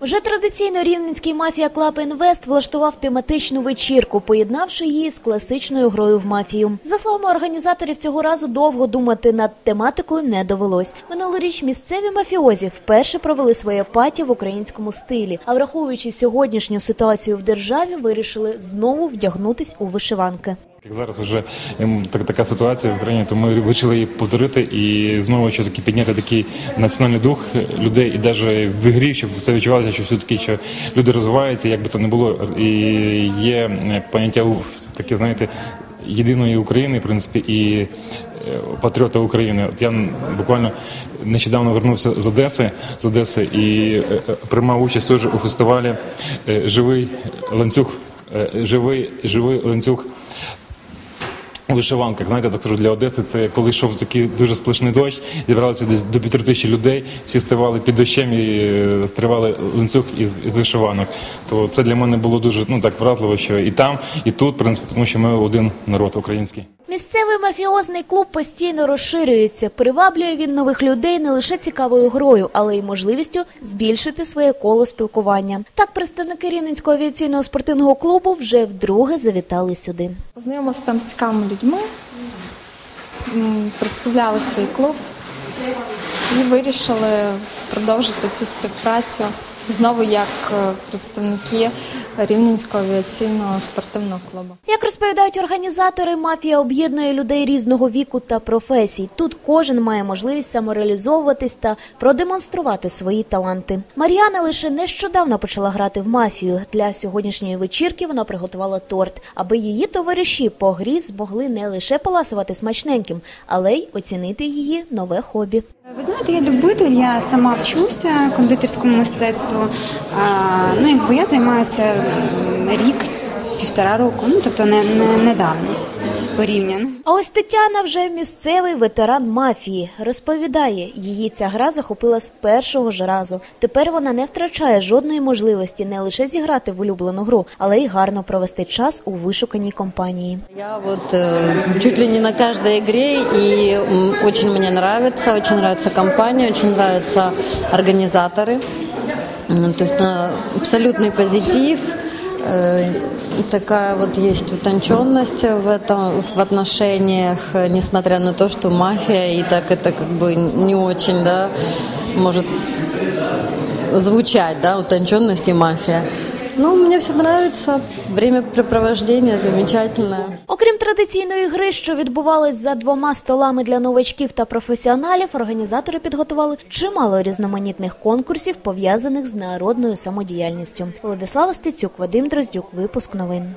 Вже традиційно рівненський мафія Клаб Інвест влаштував тематичну вечірку, поєднавши її з класичною грою в мафію. За словами організаторів, цього разу довго думати над тематикою не довелось. Минулоріч місцеві мафіозі вперше провели своє паті в українському стилі. А враховуючи сьогоднішню ситуацію в державі, вирішили знову вдягнутись у вишиванки. Як зараз вже ем, так, така ситуація в Україні, то ми вирішили її повторити і знову що таки підняти такий національний дух людей, і навіть в ігрі, щоб це відчувалося, що все таки що люди розвиваються, як би то не було, і є поняття таке, знаєте, єдиної України, в принципі, і е, патріота України. От я буквально нещодавно вернувся з Одеси, з Одеси і е, е, приймав участь теж у фестивалі Живий ланцюг. Живий, живий ланцюг вишиванках, знаєте, так скажу, для Одеси це коли йшов такий дуже сплошний дощ, зібралося десь до півтори тисячі людей, всі ставали під дощем і е, стривали ланцюг із, із вишиванок. То це для мене було дуже ну так вразливо, що і там, і тут, в принципі, тому що ми один народ український. Місцевий мафіозний клуб постійно розширюється. Приваблює він нових людей не лише цікавою грою, але й можливістю збільшити своє коло спілкування. Так, представники Рівненського авіаційного спортивного клубу вже вдруге завітали сюди. Познайомилися там з цікавими людьми, представляли свій клуб і вирішили продовжити цю співпрацю знову як е, представники Рівненського авіаційного спортивного клубу. Як розповідають організатори, мафія об'єднує людей різного віку та професій. Тут кожен має можливість самореалізовуватись та продемонструвати свої таланти. Мар'яна лише нещодавно почала грати в мафію. Для сьогоднішньої вечірки вона приготувала торт, аби її товариші по грі змогли не лише поласувати смачненьким, але й оцінити її нове хобі. Знаєте, я любитель, я сама вчуся кондитерському мистецтву. А, ну, якби я займаюся рік, півтора року, ну тобто не, не недавно порівняно. А ось Тетяна вже місцевий ветеран мафії. Розповідає, її ця гра захопила з першого ж разу. Тепер вона не втрачає жодної можливості не лише зіграти в улюблену гру, але й гарно провести час у вишуканій компанії. Я вот э, чуть ли не на каждой игре, и м, очень мне нравится, очень нравится компания, очень нравятся организаторы. М, То есть на абсолютный позитив, Э, такая вот есть утонченность в этом, в отношениях, э, несмотря на то, что мафия и так это как бы не очень, да, может звучать, да, утонченность и мафия. Ну, мені все нравится, времяпрепровождение замечательне. Окрім традиційної гри, що відбувалась за двома столами для новачків та професіоналів, організатори підготували чимало різноманітних конкурсів, пов'язаних з народною самодіяльністю. Владислава Стецюк, Вадим Дроздюк, випуск новин.